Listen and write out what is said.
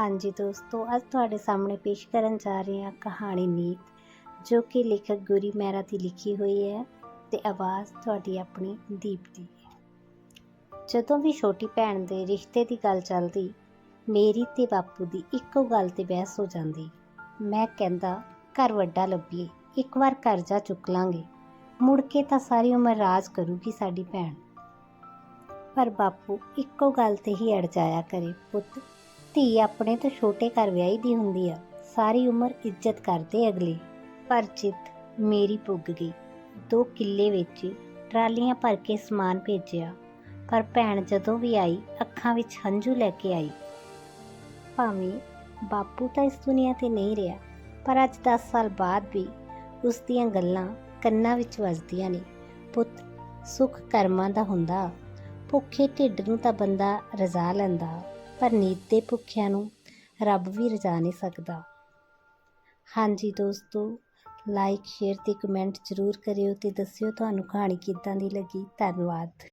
ਹਾਂਜੀ ਦੋਸਤੋ, ਅੱਜ ਤੁਹਾਡੇ ਸਾਹਮਣੇ ਪੇਸ਼ ਕਰਨ ਜਾ ਰਹੇ ਹਾਂ ਕਹਾਣੀ ਨੀਤ, ਜੋ ਕਿ ਲੇਖਕ ਗੁਰੀ ਮਹਿਰਾ ਦੀ ਲਿਖੀ ਹੋਈ ਹੈ ਤੇ ਆਵਾਜ਼ ਤੁਹਾਡੀ ਆਪਣੀ ਦੀਪ ਦੀ ਹੈ। ਜਦੋਂ ਵੀ ਛੋਟੀ ਭੈਣ ਦੇ ਰਿਸ਼ਤੇ ਦੀ ਗੱਲ ਚੱਲਦੀ, ਮੇਰੀ ਤੇ ਬਾਪੂ ਦੀ ਇੱਕੋ ਗੱਲ ਤੇ ਬਹਿਸ ਹੋ ਜਾਂਦੀ। ਮੈਂ ਕਹਿੰਦਾ, ਘਰ ਵੱਡਾ ਲੱਭੀਏ, ਇੱਕ ਵਾਰ ਕਰਜ਼ਾ ਚੁੱਕ ਲਾਂਗੇ। ਮੁੜ ਕੇ ਤਾਂ ਸਾਰੀ ਉਮਰ ਰਾਜ ਕਰੂਗੀ ਸਾਡੀ ਭੈਣ। ਪਰ ਬਾਪੂ ਇੱਕੋ ਗੱਲ ਤੇ ਹੀ ਅੜ ਜਾਇਆ ਕਰੇ, ਪੁੱਤ ਧੀ ਆਪਣੇ ਤੋਂ ਛੋਟੇ ਘਰ ਵਿਆਹੀ ਦੀ ਹੁੰਦੀ ਆ। ਸਾਰੀ ਉਮਰ ਇੱਜ਼ਤ ਕਰਦੇ ਅਗਲੇ। ਪਰ ਚਿੱਤ ਮੇਰੀ ਪੁੱਗ ਗਈ। ਦੋ ਕਿੱਲੇ ਵਿੱਚ ਟਰਾਲੀਆਂ ਭਰ ਕੇ ਸਮਾਨ ਭੇਜਿਆ। ਪਰ ਭੈਣ ਜਦੋਂ ਵੀ ਆਈ, ਅੱਖਾਂ ਵਿੱਚ ਹੰਝੂ ਲੈ ਕੇ ਆਈ। ਭਾਵੇਂ ਬਾਪੂ ਤਾਂ ਇਸ ਦੁਨੀਆ ਤੇ ਨਹੀਂ ਰਿਹਾ, ਪਰ ਅੱਜ 10 ਸਾਲ ਬਾਅਦ ਵੀ ਉਸ ਦੀਆਂ ਗੱਲਾਂ ਕੰਨਾਂ ਵਿੱਚ ਵੱਜਦੀਆਂ ਨੇ। ਪੁੱਤ ਸੁੱਖ ਕਰਮਾਂ ਦਾ ਹੁੰਦਾ, ਭੁੱਖੇ ਢਿੱਡ ਨੂੰ ਤਾਂ ਬੰਦਾ ਰਜ਼ਾ ਲੈਂਦਾ। ਪਰ ਨੀਤ ਦੇ ਭੁੱਖਿਆਂ ਨੂੰ ਰੱਬ ਵੀ ਰਜਾ ਨਹੀਂ ਸਕਦਾ। ਹਾਂਜੀ ਦੋਸਤੋ ਲਾਈਕ ਸ਼ੇਅਰ ਤੇ ਕਮੈਂਟ ਜ਼ਰੂਰ ਕਰਿਓ ਤੇ ਦੱਸਿਓ ਤੁਹਾਨੂੰ ਕਹਾਣੀ ਕਿੱਦਾਂ ਦੀ ਲੱਗੀ। ਧੰਨਵਾਦ।